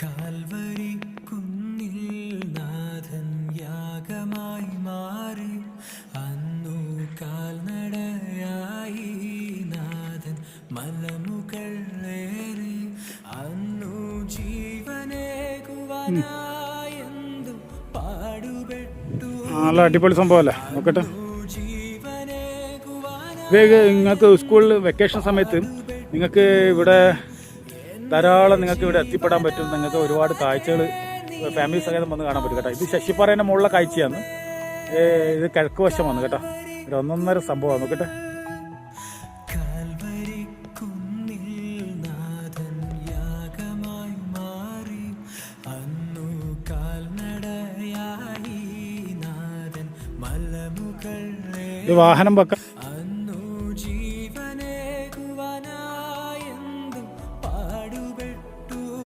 Calvary കുന്നിൽ നാഥൻ യാഗമായി മാറി. അന്നു കാൽനടയായി നാഥൻ മലമുകളേറി അന്നു ജീവനേകുവാനായെന്തു പാടുപെട്ടു. നല്ല അടിപൊളി സംഭവമല്ലേ? നോക്കട്ടെ. ഇത് നിങ്ങൾക്ക് സ്കൂളിൽ വെക്കേഷൻ സമയത്ത് നിങ്ങൾക്ക് ഇവിടെ ധാരാളം നിങ്ങൾക്ക് ഇവിടെ എത്തിപ്പെടാൻ പറ്റും. നിങ്ങൾക്ക് ഒരുപാട് കാഴ്ചകൾ ഫാമിലി സഹിതം വന്ന് കാണാൻ പറ്റും കേട്ടോ. ഇത് ശശിപ്പാറേന്റെ മുകളിലെ കാഴ്ചയാണ്. ഇത് കിഴക്ക് വശം വന്നു കേട്ടോ. ഒരു ഒന്നൊന്നര സംഭവമാണ്. നോക്കട്ടെ. വാഹനം വെക്കാൻ